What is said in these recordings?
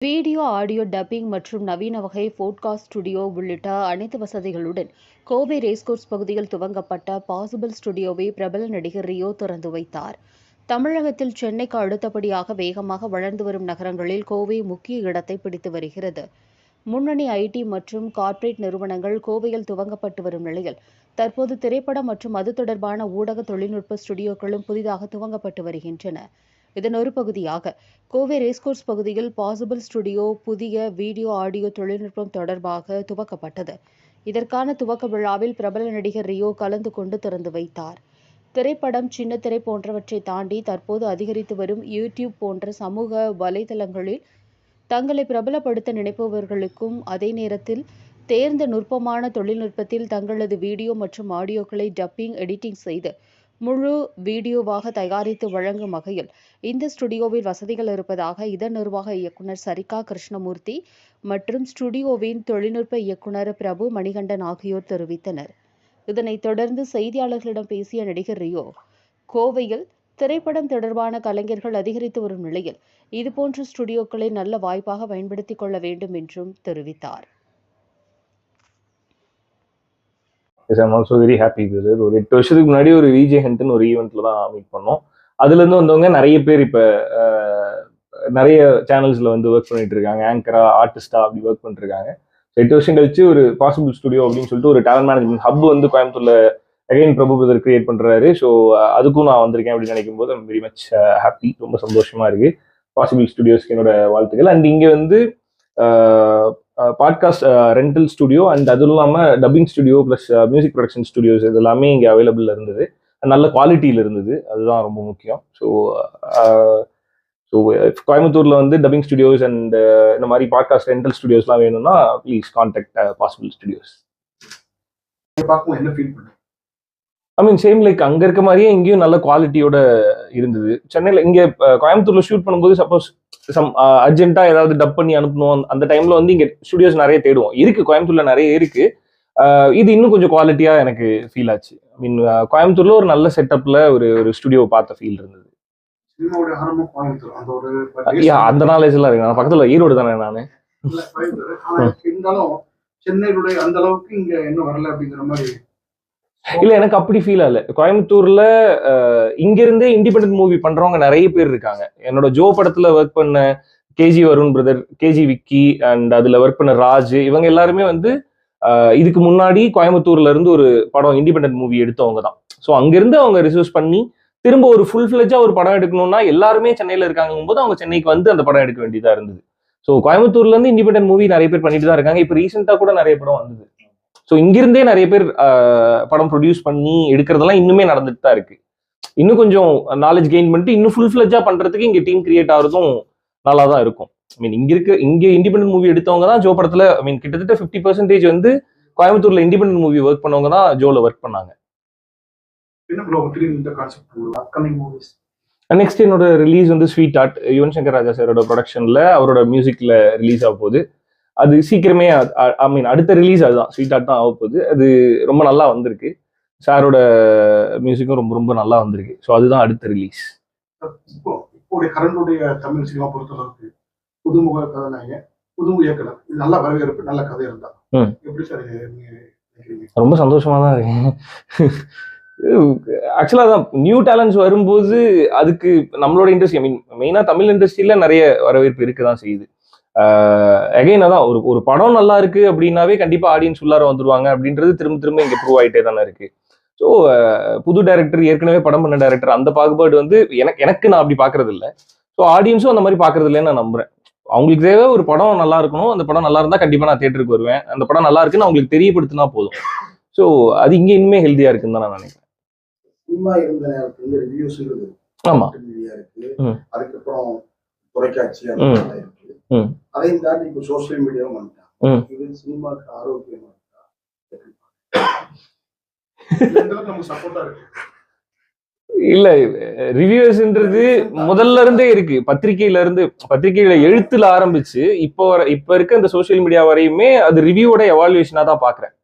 Video, audio dubbing மற்றும் நவீன வகை போட்காஸ்ட் ஸ்டுடியோ உள்ளிட்ட அனைத்து வசதிகளுடன் கோவை ரேஸ்கோர்ஸ் பகுதியில் துவங்கப்பட்ட பாசிபிள் ஸ்டுடியோவை பிரபல நடிகர் ரியோ திறந்து வைத்தார். தமிழகத்தில் சென்னைக்கு அடுத்தபடியாக வேகமாக வளர்ந்து வரும் நகரங்களில் கோவை முக்கிய இடத்தை பிடித்து வருகிறது. முன்னணி ஐடி மற்றும் கார்ப்பரேட் நிறுவனங்கள் கோவையில் துவங்கப்பட்டு வரும் நிலையில், தற்போது திரைப்படம் மற்றும் அது தொடர்பான ஊடக தொழில்நுட்ப ஸ்டுடியோக்களும் புதிதாக துவங்கப்பட்டு வருகின்றன. இதன் ஒரு பகுதியாக கோவை ரேஸ்கோர்ஸ் பகுதியில் பாசிபிள் ஸ்டுடியோ புதிய வீடியோ, ஆடியோ தொழில்நுட்பம் தொடர்பாக துவக்கப்பட்டது. இதற்கான துவக்க விழாவில் பிரபல நடிகர் ரியோ கலந்து கொண்டு திறந்து வைத்தார். திரைப்படம், சின்னத்திரை போன்றவற்றை தாண்டி தற்போது அதிகரித்து வரும் யூடியூப் போன்ற சமூக வலைதளங்களில் தங்களை பிரபலப்படுத்த நினைப்பவர்களுக்கும், அதே நேரத்தில் தேர்ந்த நுட்பமான தொழில்நுட்பத்தில் தங்களது வீடியோ மற்றும் ஆடியோக்களை டப்பிங், எடிட்டிங் செய்து முழு வீடியோவாக தயாரித்து வழங்கும் வகையில் இந்த ஸ்டுடியோவில் வசதிகள் இருப்பதாக இதன் நிர்வாக இயக்குனர் சரிகா கிருஷ்ணமூர்த்தி மற்றும் ஸ்டுடியோவின் தொழில்நுட்ப இயக்குனர் பிரபு மணிகண்டன் ஆகியோர் தெரிவித்தனர். இதனைத் தொடர்ந்து செய்தியாளர்களிடம் பேசிய நடிகர் ரியோ, கோவையில் திரைப்படம் தொடர்பான கலைஞர்கள் அதிகரித்து வரும் நிலையில், இதுபோன்ற ஸ்டுடியோக்களை நல்ல வாய்ப்பாக பயன்படுத்திக் கொள்ள வேண்டும் என்றும் தெரிவித்தார். Yes I'm also very happy with ஒரு எட்டு வருஷத்துக்கு முன்னாடி ஒரு விஜே ஹண்ட்னு ஒரு ஈவெண்ட்ல தான் மீட் பண்ணோம். அதுலேருந்து வந்தவங்க நிறைய பேர் இப்போ நிறைய சேனல்ஸில் வந்து ஒர்க் பண்ணிட்டு இருக்காங்க. ஆங்கரா ஆர்டிஸ்டா அப்படி ஒர்க் பண்ணிருக்காங்க எட்டு வருஷம் கழிச்சு ஒரு பாசிபிள் ஸ்டுடியோ அப்படின்னு சொல்லிட்டு ஒரு டேலண்ட் மேனேஜ்மெண்ட் ஹப் வந்து கோயம்புத்தூர்ல அகைன் பிரபு பிரதர் கிரியேட் பண்றாரு. ஸோ அதுக்கும் நான் வந்திருக்கேன் அப்படின்னு நினைக்கும் போது வெரி மச் ஹாப்பி ரொம்ப சந்தோஷமா இருக்கு. பாசிபிள் ஸ்டுடியோஸ்க்கு என்னோட வாழ்த்துக்கள். அண்ட் இங்கே வந்து பாட்காஸ்ட் ரெண்டல் ஸ்டுடியோ அண்ட் அதுவும் இல்லாமல் dubbing studio plus music production studios இது எல்லாமே இங்கே அவைலபிள் இருந்தது. நல்ல குவாலிட்டியில் இருந்தது. அதுதான் ரொம்ப முக்கியம். ஸோ ஸோ கோயம்புத்தூரில் வந்து டப்பிங் ஸ்டுடியோஸ் அண்ட் இந்த மாதிரி பாட்காஸ்ட் ரெண்டல் ஸ்டுடியோஸ்லாம் வேணும்னா ப்ளீஸ் கான்டாக்ட் பாசிபிள் ஸ்டுடியோஸ் பார்க்கும்போது என்ன ஃபீல் பண்ணுறேன் ஐ மீன் சேம் லைக் அங்க இருக்க மாதிரியே இங்கேயும் நல்ல குவாலிட்டியோட இருந்தது. சென்னையில இங்க கோயம்புத்தூர்ல ஷூட் பண்ணும்போது சப்போஸ் சம் அர்ஜென்ட்டா ஏதாவது டப் பண்ணி அனுப்பணும். அந்த- டைம்ல வந்து இங்க ஸ்டுடியோஸ் நிறைய தேடுவோம். இருக்கு கோயம்புத்தூர்ல நிறைய இருக்கு. அஹ், இது இன்னும் கொஞ்சம் குவாலிட்டியா எனக்கு ஃபீல் ஆச்சு. ஐ மீன் கோயம்புத்தூர்ல ஒரு நல்ல செட்டப்ல ஒரு ஒரு ஸ்டுடியோ பார்த்த ஃபீல் இருந்தது. அந்த நாலேஜ் எல்லாம் இருக்கு. நான் பக்கத்துல ஈரோடு தானே நானு. இருந்தாலும் சென்னையுடைய அந்த அளவுக்கு இங்க இன்னும் வரல அப்படிங்கிற மாதிரி இல்ல எனக்கு அப்படி ஃபீல் ஆகல கோயம்புத்தூர்ல அஹ், இங்க இருந்தே இண்டிபெண்டன்ட் மூவி பண்றவங்க நிறைய பேர் இருக்காங்க. என்னோட ஜோ படத்துல ஒர்க் பண்ண KG Varun brother KG Vicky and அதுல ஒர்க் பண்ண ராஜ் இவங்க எல்லாருமே வந்து இதுக்கு முன்னாடி கோயம்புத்தூர்ல இருந்து ஒரு படம் இண்டிபெண்டன்ட் மூவி எடுத்தவங்க தான். ஸோ அங்கிருந்து அவங்க ரிசர்ச் பண்ணி திரும்ப ஒரு ஃபுல் ஃபிளஜா ஒரு படம் எடுக்கணும்னா எல்லாருமே சென்னையில இருக்காங்கும் போது அவங்க சென்னைக்கு வந்து அந்த படம் எடுக்க வேண்டியதா இருந்தது. ஸோ கோயம்புத்தூர்ல இருந்து இண்டிபெண்டன்ட் மூவி நிறைய பேர் பண்ணிட்டு தான் இருக்காங்க. இப்போ ரீசெண்டா கூட நிறைய படம் வந்தது. ஸோ இங்கிருந்தே நிறைய பேர் படம் ப்ரொடியூஸ் பண்ணி எடுக்கிறதெல்லாம் இன்னுமே நடந்துட்டு தான் இருக்கு. இன்னும் கொஞ்சம் நாலேஜ் கெயின் பண்ணிட்டு இன்னும் ஃபுல் ஃபிளஜா பண்றதுக்கு இங்க டீம் கிரியேட் ஆகிறதும் நல்லா தான் இருக்கும். ஐ மீன் இங்க இருக்க இங்க இண்டிபெண்டன்ட் மூவி எடுத்தவங்க தான் ஜோ படத்துல ஐ மீன் கிட்டத்தட்ட ஃபிஃப்டி பர்சன்டேஜ் வந்து கோயம்புத்தூர்ல இண்டிபெண்டன்ட் மூவி ஒர்க் பண்ணவங்க தான் ஜோல ஒர்க் பண்ணாங்க. நெக்ஸ்ட் என்னோட ரிலீஸ் வந்து ஸ்வீட் ஆர்ட் யுவன் சங்கர் ராஜா சாரோட ப்ரொடக்ஷன்ல அவரோட மியூசிக்ல ரிலீஸ் ஆக போகுது. அது சீக்கிரமே ஐ மீன் அடுத்த ரிலீஸ் அதுதான். ஸ்வீட் ஆர்ட் தான் ஆக போகுது அது ரொம்ப நல்லா வந்திருக்கு. சாரோட மியூசிக்கும் ரொம்ப ரொம்ப நல்லா வந்திருக்கு. ஸோ அதுதான் அடுத்த ரிலீஸ் இப்போ இப்போடைய கரண்டுடைய தமிழ் சினிமா பொறுத்தளவுக்கு புதுமுக கதாநாயகன் புதுமுக இயக்குனர் இது நல்ல வரவேற்பு நல்ல கதை இருந்தா. எப்படி சார் ரொம்ப சந்தோஷமா தான் இருக்கேன் ஆக்சுவலாக தான் நியூ டேலண்ட்ஸ் வரும்போது அதுக்கு நம்மளோட இண்டஸ்ட்ரி ஐ மீன் மெயினாக தமிழ் இண்டஸ்ட்ரியில நிறைய வரவேற்பு இருக்க தான் செய்யுது. அகைன் அதான் ஒரு ஒரு படம் நல்லா இருக்கு அப்படின்னாவே கண்டிப்பாக ஆடியன்ஸ் உள்ளார வந்துருவாங்க அப்படின்றது திரும்ப திரும்ப இங்கே ப்ரூவ் ஆகிட்டே தானே இருக்கு. ஸோ புது டைரக்டர் ஏற்கனவே படம் பண்ண டைரக்டர் அந்த பாகுபாடு வந்து எனக்கு எனக்கு நான் அப்படி பார்க்கறது இல்லை ஸோ ஆடியன்ஸும் அந்த மாதிரி பார்க்கறது இல்லைன்னு நான் நம்புறேன். அவங்களுக்கு தேவை ஒரு படம் நல்லா இருக்கணும் அந்த படம் நல்லா இருந்தால் கண்டிப்பாக நான் தேட்டருக்கு வருவேன். அந்த படம் நல்லா இருக்குன்னு அவங்களுக்கு தெரியப்படுத்தினா போதும். ஸோ அது இங்கே இனிமே ஹெல்த்தியா இருக்குன்னு தான் நான் நினைக்கிறேன். சினிமா இருந்த நேரத்துல இருந்து ரிவ்யூஸ் இருக்குது ஆமா. மீடியா இருக்கு. ம். அதுக்கப்புறம் தொலைக்காட்சி இருக்கு. அதையும் தாண்டி இப்போ சோசியல் மீடியாவும் ம். வந்துட்டாங்க இது சினிமாக்கு ஆரோக்கியமா இருக்கா? நமக்கு சப்போர்ட்டா இருக்கு. இல்ல ரிவ்யூஸ்ன்றது முதல்ல இருந்தே இருக்கு. பத்திரிகையில இருந்து பத்திரிகையில எழுத்துல ஆரம்பிச்சு இப்போ வர இப்ப இருக்க இந்த சோஷியல் மீடியா வரையுமே அது ரிவ்யூவோட எவாலுவேஷனா தான் பாக்குறேன்.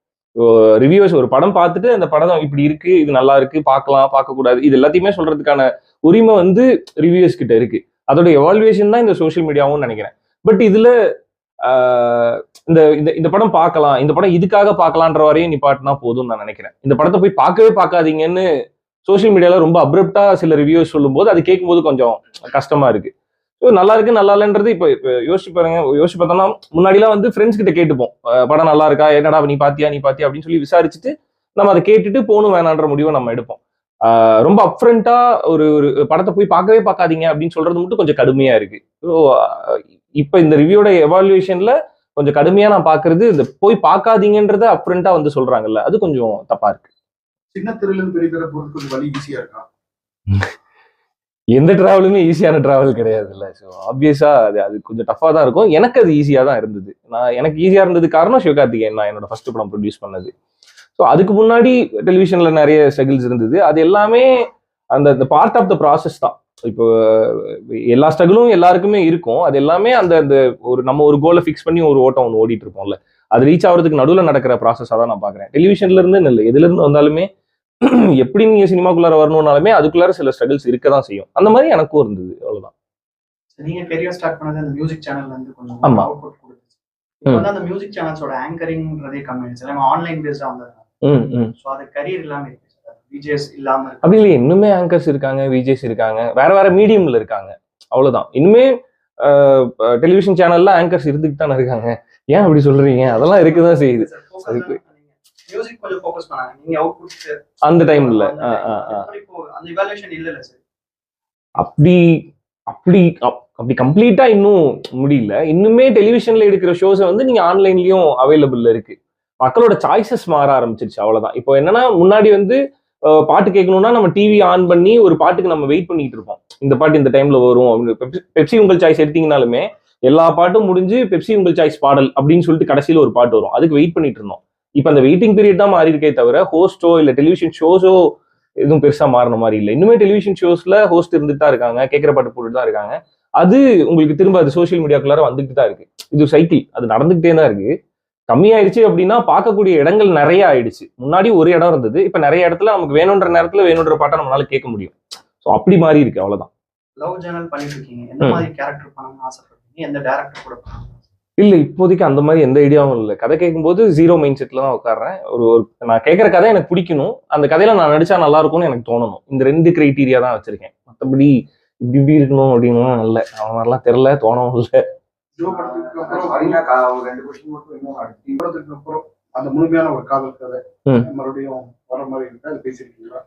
ரிவ்யூஸ் ஒரு படம் பார்த்துட்டு அந்த படம் இப்படி இருக்கு இது நல்லா இருக்கு பார்க்கலாம் பார்க்க கூடாது இது எல்லாத்தையுமே சொல்றதுக்கான உரிமை வந்து ரிவ்யூஸ் கிட்ட இருக்கு. அதோட எவால்வேஷன் தான் இந்த சோஷியல் மீடியாவும் நினைக்கிறேன். பட் இதுல இந்த இந்த இந்த படம் பார்க்கலாம் இந்த படம் இதுக்காக பார்க்கலான்ற வரையும் நிப்பாட்டினா போதும் நான் நினைக்கிறேன். இந்த படத்தை போய் பார்க்கவே பார்க்காதீங்கன்னு சோஷியல் மீடியால ரொம்ப அப்ரப்டா சில ரிவ்யூஸ் சொல்லும்போது அது கேட்கும்போது கொஞ்சம் கஷ்டமா இருக்கு. ஸோ நல்லா இருக்கு நல்லா இல்லைன்றது இப்போ யோசிச்சு பாருங்க. யோசிச்சு பார்த்தோம்னா முன்னாடிலாம் வந்து ஃப்ரெண்ட்ஸ் கிட்ட கேட்டுப்போம். படம் நல்லா இருக்கா? என்னடா நீ பாத்தியா நீ பாத்தியா அப்படின்னு சொல்லி விசாரிச்சுட்டு நம்ம அதை கேட்டுட்டு போகணும் வேணான்ற முடிவை நம்ம எடுப்போம். ரொம்ப அப்ரண்டா ஒரு ஒரு படத்தை போய் பார்க்கவே பார்க்காதீங்க அப்படின்னு சொல்றது மட்டும் கொஞ்சம் கடுமையா இருக்கு. ஸோ இப்போ இந்த ரிவ்யூட எவாலுவேஷன்ல கொஞ்சம் கடுமையா நான் பாக்குறது இந்த போய் பார்க்காதீங்கன்றத அப்ரண்டா வந்து சொல்றாங்கல்ல அது கொஞ்சம் தப்பா இருக்கு. சின்ன தெருல இருந்து பெரிய தெரு போறது கொஞ்சம் வழி ஈஸியா இருக்கா? எந்த டிராவலுமே ஈஸியான டிராவல் கிடையாது இல்லை ஸோ ஆப்வியஸா அது அது கொஞ்சம் டஃபாக தான் இருக்கும். எனக்கு அது ஈஸியாக தான் இருந்தது. நான் எனக்கு ஈஸியாக இருந்தது காரணம் சிவகார்த்திகேயன் நான் என்னோட ஃபர்ஸ்ட் படம் ப்ரொடியூஸ் பண்ணது. ஸோ அதுக்கு முன்னாடி டெலிவிஷன்ல நிறைய ஸ்ட்ரகிள்ஸ் இருந்தது. அது எல்லாமே அந்த பார்ட் ஆஃப் த ப்ராசஸ் தான். இப்போ எல்லா ஸ்ட்ரகிளும் எல்லாருக்குமே இருக்கும். அது எல்லாமே அந்த அந்த ஒரு நம்ம ஒரு கோலை ஃபிக்ஸ் பண்ணி ஒரு ஓட்டம் ஒன்று ஓடிட்டு இருப்போம்ல. அது ரீச் ஆகிறதுக்கு நடுவில் நடக்கிற ப்ராசஸாக தான் நான் பார்க்குறேன். டெலிவிஷன்ல இருந்து இல்லை எதுல இருந்து வந்தாலுமே எப்படி நீங்க சினிமாக்குள்ளார வரணும்னாலுமே அதுக்குள்ளார சில ஸ்ட்ரகிள்ஸ் இருக்க தான் செய்யும். அந்த மாதிரி எனக்கும் இருந்தது. அவ்வளவுதான். நீங்க கெரியர் ஸ்டார்ட் பண்ணது அந்த மியூசிக் சேனல்ல இருந்து கொஞ்சம் ஆமா. அந்த மியூசிக் சேனல்ஸோட ஆங்கரிங்ன்றதே கம்மி ஆன்லைன் பேஸ்டா வந்தது ம் ம் ஸோ அது கரியர் இல்லாம இருக்கு விஜேஸ் இல்லாம அப்படி இல்லையே இன்னுமே ஆங்கர்ஸ் இருக்காங்க விஜேஸ் இருக்காங்க. வேற வேற மீடியம்ல இருக்காங்க. அவ்வளவுதான். இன்னுமே டெலிவிஷன் சேனல்ல ஆங்கர்ஸ் இருந்துட்டு தானே இருக்காங்க. ஏன் அப்படி சொல்றீங்க? அதெல்லாம் இருக்குதான் செய்யுது. அதுக்கு- மியூசிக் கொஞ்சம் ஃபோக்கஸ் பண்ணாங்க. நீங்க அவுட்புட் அந்த டைம்ல இப்போ அந்த இவாலுவேஷன் இல்ல சார் அப்படி அப்படி அப்- அப்படி கம்ப்ளீட்டா இன்னும் முடியல. இன்னுமே டெலிவிஷன்ல எடுக்கிற ஷோஸை வந்து நீங்க ஆன்லைன்லயும் அவைலபிள்ல இருக்கு. மக்களோட சாய்ஸஸ் மாற ஆரம்பிச்சிருச்சு அவ்வளவுதான். இப்போ என்னன்னா முன்னாடி வந்து பாட்டு கேட்கணும்னா நம்ம டிவி ஆன் பண்ணி ஒரு பாட்டுக்கு நம்ம வெயிட் பண்ணிட்டு இருப்போம். இந்த பாட்டு இந்த டைம்ல வரும் அப்படின்னு. பெப்சி- பெப்சி உங்கள் சாய்ஸ் எடுத்தீங்கனாலுமே எல்லா பாட்டும் முடிஞ்சு பெப்சி உங்கள் சாய்ஸ் பாடல் அப்படின்னு சொல்லிட்டு கடைசியில ஒரு பாட்டு வரும். அதுக்கு வெயிட் பண்ணிட்டு இருந்தோம். இப்போ அந்த வெயிட்டிங் பீரியட் தான் மாறி இருக்கே தவிர ஹோஸ்டோ இல்ல டெலிவிஷன் ஷோஸோ எதுவும் பெருசா மாறின மாதிரி இல்லை. இன்னுமே டெலிவிஷன் ஷோஸ்ல ஹோஸ்ட் இருந்துட்டு தான் இருக்காங்க கேட்குற பாட்டு போட்டுட்டு தான் இருக்காங்க. அது உங்களுக்கு திரும்ப அது சோஷியல் மீடியாக்குள்ளார வந்துட்டு தான் இருக்கு. இது சைக்கிள் அது நடந்துகிட்டே தான் இருக்கு. கம்மியாயிருச்சு அப்படின்னா பார்க்கக்கூடிய இடங்கள் நிறைய ஆயிடுச்சு. முன்னாடி ஒரு இடம் இருந்தது இப்ப நிறைய இடத்துல நமக்கு வேணுன்ற நேரத்துல வேணுன்ற பாட்டை நம்மளால கேட்க முடியும். ஸோ அப்படி மாறி இருக்கு அவ்வளவுதான். லவ் ஜேர்னல் பண்ணிட்டு இருக்கீங்க எந்த. மாதிரி கேரக்டர் பண்ணணும்னு ஆசைப்படுறீங்க? எந்த டேரக்டர் கூட இல்ல இப்போதைக்கு அந்த மாதிரி எந்த ஐடியாவும் இல்லை. கதை கேட்கும்போது ஜீரோ மைண்ட் செட்ல தான் உட்காடுறேன் ஒரு ஒரு நான் கேட்குற கதை எனக்கு பிடிக்கணும். அந்த கதையில நான் நடிச்சா நல்லா இருக்கும்னு எனக்கு தோணணும். இந்த ரெண்டு கிரைட்டீரியா தான் வச்சிருக்கேன். மற்றபடி இப்படி இப்படி இருக்கணும் அப்படின்னு இல்லை. அவன் மாதிரிலாம் தெரில தோணவும் இல்லை. ஜோ படத்துக்கு அப்புறம் ஒரு ரெண்டு கொஸ்டின் மட்டும் இன்னும் அடுத்து படத்துக்கு அப்புறம் அந்த முழுமையான ஒரு காதல் கதை. மறுபடியும் வர மாதிரி இருக்கா? அது பேசிருக்கீங்களா?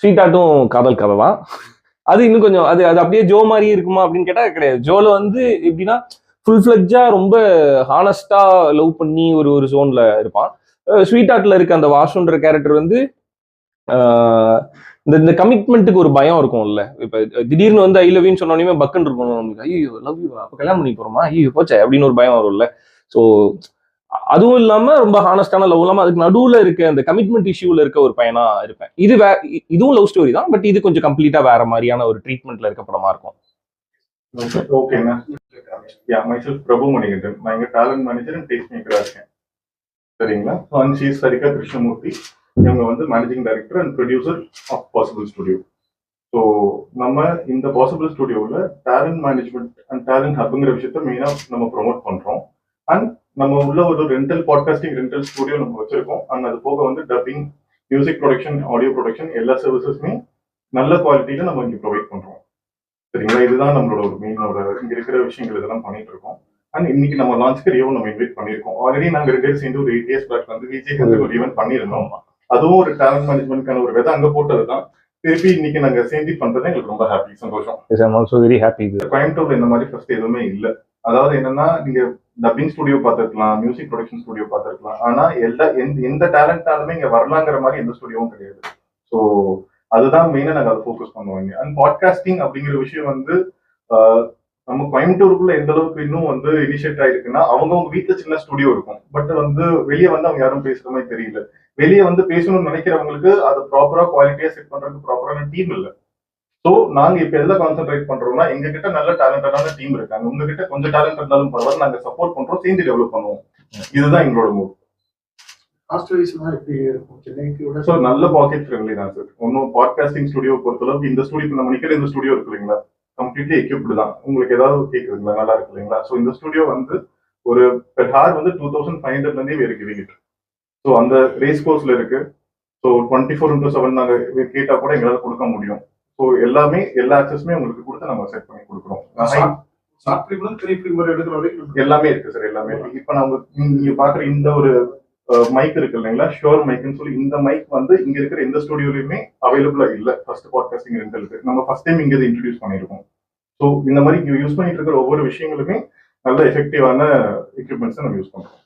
ஸ்வீட் காதல் கதை தான் அது இன்னும் கொஞ்சம் அது அது அப்படியே ஜோ மாதிரி இருக்குமா அப்படின்னு கேட்டா கிடையாது. ஜோல வந்து எப்படின்னா ஃபுல் ஃபிளட்ஜா ரொம்ப ஹானஸ்டா லவ் பண்ணி ஒரு ஒரு ஜோன்ல இருப்பான். ஸ்வீட் ஆர்ட்ல இருக்க அந்த வாஷுன்ற கேரக்டர் வந்து இந்த இந்த கமிட்மெண்ட்டுக்கு ஒரு பயம் இருக்கும்ல. இப்ப திடீர்னு வந்து ஐ லவ்யூன்னு சொன்னோடனே பக்குன்னு இருக்கும். நம்மளுக்கு ஐயோ லவ் யூ அப்ப கல்யாணம் பண்ணி போறோமா? ஐயோ போச்சே அப்படின்னு ஒரு பயம் வரும்ல. ஸோ அதுவும் இல்லாம ரொம்ப ஹானஸ்டான லவ் இல்லாம அதுக்கு நடுவுல இருக்க அந்த கமிட்மெண்ட் இஷ்யூல இருக்க ஒரு பயனா இருப்பேன். இது வே இதுவும் லவ் ஸ்டோரி தான் பட் இது கொஞ்சம் கம்ப்ளீட்டா வேற மாதிரியான ஒரு ட்ரீட்மெண்ட்ல இருக்க படமா இருக்கும். ஓகேண்ணா யா மைசெல்ஃப் பிரபு மணிகண்டன் நான் இங்க டேலண்ட் மேனேஜர் அண்ட் டேஸ்ட் மேக்கரா இருக்கேன். சரிங்களா? அண்ட் சரிகா கிருஷ்ணமூர்த்தி இவங்க வந்து managing director and producer of possible studio so நம்ம இந்த பாசிபிள் ஸ்டுடியோவில் டேலண்ட் மேனேஜ்மெண்ட் அண்ட் டேலண்ட் ஹப்புங்கிற விஷயத்த மெயினாக நம்ம ப்ரொமோட் பண்ணுறோம் அண்ட் நம்ம உள்ள ஒரு ரெண்டல் பாட்காஸ்டிங் ரெண்டல் ஸ்டுடியோ நம்ம வச்சிருக்கோம். அண்ட் அது போக வந்து dubbing music production audio production எல்லா சர்வீசஸுமே நல்ல குவாலிட்டியில நம்ம இங்கே ப்ரொவைட் பண்ணுறோம் சரிங்களா? இதுதான் நம்மளோட ஒரு மெயினோட இங்க இருக்கிற விஷயங்கள் இதெல்லாம் பண்ணிட்டு இருக்கோம். அண்ட் இன்னைக்கு நம்ம லான்ச்க்கு ரியோவும் நம்ம இன்வைட் பண்ணியிருக்கோம். ஆல்ரெடி நாங்கள் ரெண்டு பேரும் சேர்ந்து ஒரு எயிட் இயர்ஸ் பேக் வந்து விஜய் வந்து ஒரு ஈவெண்ட் பண்ணியிருந்தோம். அதுவும் ஒரு டேலண்ட் மேனேஜ்மெண்ட்கான ஒரு விதை அங்க போட்டது தான் திருப்பி இன்னைக்கு நாங்க சேர்ந்து பண்றது எங்களுக்கு ரொம்ப ஹாப்பி சந்தோஷம். ஐம் ஆல்சோ வெரி ஹாப்பி கோயம்புத்தூர்ல இந்த மாதிரி ஃபர்ஸ்ட் எதுவுமே இல்ல. அதாவது என்னன்னா நீங்க டப்பிங் ஸ்டுடியோ பார்த்துருக்கலாம் மியூசிக் ப்ரொடக்ஷன் ஸ்டுடியோ பார்த்துருக்கலாம். ஆனா எல்லா எந்த எந்த டேலண்டாலுமே இங்க வரலாங்கிற மாதிரி எந்த ஸ்டுடியோவும் கிடையாது. ஸோ அதுதான் மெயினா நாங்க அதை ஃபோக்கஸ் பண்ணுவாங்க அண்ட் பாட்காஸ்டிங் அப்படிங்கிற விஷயம் வந்து நம்ம கோயம்புத்தூருக்குள்ள எந்த அளவுக்கு இன்னும் வந்து இனிஷியேட் ஆயிருக்குன்னா அவங்கவுங்க வீட்டுல சின்ன ஸ்டுடியோ இருக்கும். பட் வந்து வெளியே வந்து அவங்க யாரும் பேசுற மாதிரி தெரியல. வெளியே வந்து பேசணும்னு நினைக்கிறவங்களுக்கு அதை ப்ராப்பரா குவாலிட்டியா செட் பண்றதுக்கு ப்ராப்பரான டீம் இல்ல. ஸோ நாங்க இப்ப எதுல கான்சென்ட்ரேட் பண்றோம்னா எங்க கிட்ட நல்ல டேலண்டடான டீம் இருக்காங்க. உங்ககிட்ட கொஞ்சம் டேலண்ட் இருந்தாலும் பரவாயில்ல நாங்க சப்போர்ட் பண்றோம் சேர்ந்து டெவலப் பண்ணுவோம். இதுதான் எங்களோட மூவ் ஸோ நல்ல பாக்கெட் ஃப்ரெண்ட்லி தான் சார் ஒன்றும் பாட்காஸ்டிங் ஸ்டுடியோ பொறுத்தளவுக்கு இந்த ஸ்டுடியோ நம்ம நிக்கிற இந்த ஸ்டுடியோ இருக்கு இல்லைங்களா? கம்ப்ளீட்லி எக்யூப்டு தான். உங்களுக்கு ஏதாவது கேக்குதுங்களா? நல்லா இருக்கு இல்லைங்களா ஸோ இந்த ஸ்டுடியோ வந்து ஒரு பெட் ஹார் வந்து டூ தௌசண்ட் ஃபைவ் ஹண்ட்ரட்லேருந்தே வேறு கிவிங் ஸோ அந்த ரேஸ் கோர்ஸ்ல இருக்கு. So twenty four into seven நாங்கள் கேட்டால் கூட எங்களால் கொடுக்க முடியும். ஸோ எல்லாமே எல்லா ஆக்சஸுமே உங்களுக்கு கொடுத்து நம்ம செட் பண்ணி கொடுக்குறோம். எல்லாமே இருக்கு சார் எல்லாமே இருக்கு. இப்போ நம்ம நீங்க பாக்குற இந்த ஒரு மைக் இருக்கு இல்லைங்களா? ஷோர் மைக்னு சொல்லி இந்த மைக் வந்து இங்க இருக்கிற எந்த ஸ்டுடியோலயுமே அவைலபிளா இல்ல. ஃபர்ஸ்ட் பாட்காஸ்டிங் ரெண்டலுக்கு நம்ம ஃபர்ஸ்ட் டைம் இங்க இன்ட்ரடியூஸ் பண்ணிருக்கோம் ஸோ இந்த மாதிரி யூஸ் பண்ணிட்டு இருக்கிற ஒவ்வொரு விஷயங்களுமே நல்ல எஃபெக்டிவான எக்யூப்மெண்ட்ஸ் நம்ம யூஸ் பண்றோம்.